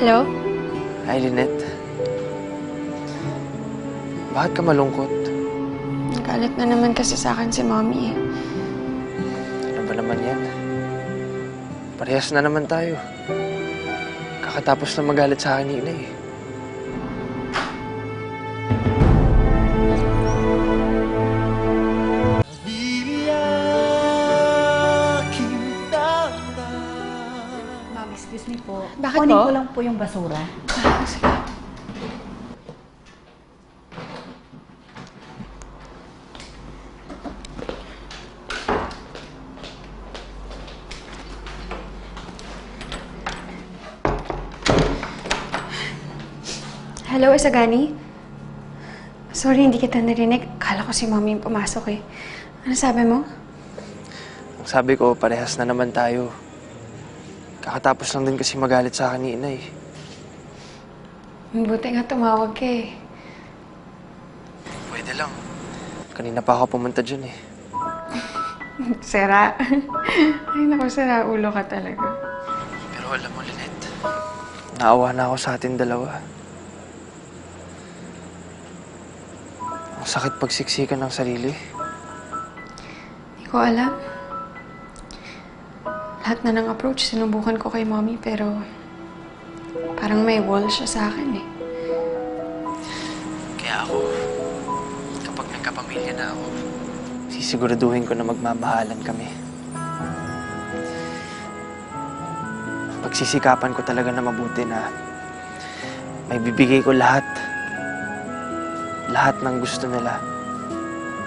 Hello? Hi, Lynette. Bakit ka malungkot? Nagalit na naman kasi sa akin si Mommy eh. Ano ba naman yan? Parehas na naman tayo. Kakatapos na magalit sa akin ni Inay. eh. Excuse me po. Bakit Kunin po? ko lang po yung basura. Hello, Isagani? Sorry, hindi kita narinig. Kala ko si Mommy yung pumasok eh. Ano sabi mo? Ang sabi ko, parehas na naman tayo. Kakatapos lang din kasi magalit sa akin ni Inay. Buti nga tumawag ka eh. Pwede lang. Kanina pa ako pumunta dyan eh. Sira. Ay, naku, sira ulo ka talaga. Pero alam mo, Lynette, naawa na ako sa atin dalawa. Ang sakit pagsiksikan ng sarili. Hindi ko alam. Lahat na ng approach, sinubukan ko kay Mommy, pero parang may wall siya sa akin eh. Kaya ako, kapag nagkapamilya na ako, sisiguraduhin ko na magmamahalan kami. Pagsisikapan ko talaga na mabuti na may bibigay ko lahat. Lahat ng gusto nila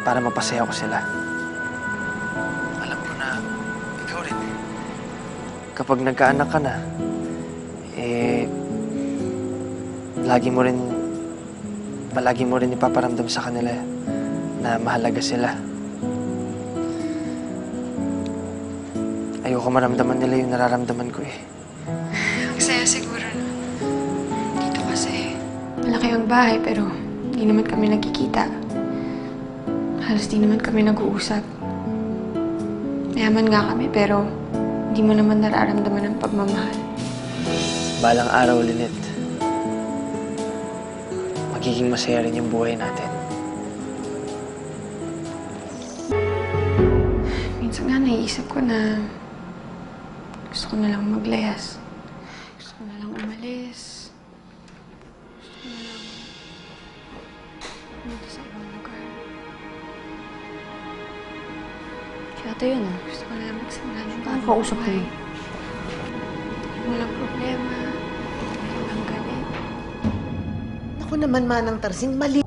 para mapasaya ko sila. Alam ko na. Kapag nagkaanak ka na, eh, lagi mo rin palagi mo rin ipaparamdam sa kanila na mahalaga sila. Ayoko maramdaman nila yung nararamdaman ko eh. Ang saya siguro na. Dito kasi, malaki ang bahay pero hindi naman kami nagkikita. Halos di naman kami nag-uusap. Mayaman nga kami pero hindi mo naman nararamdaman ang pagmamahal. Balang araw, Lynette. Magiging masaya rin yung buhay natin. Minsan nga naiisip ko na gusto ko na lang maglayas. Gusto ko na lang umalis. Gusto ko na lang pumunta sa ibang lugar. Ito yun ah. Gusto ko lang magsimula ng bagong kausap ko yun. Walang problema. Walang galit. Ako naman, Manang Tarsing, mali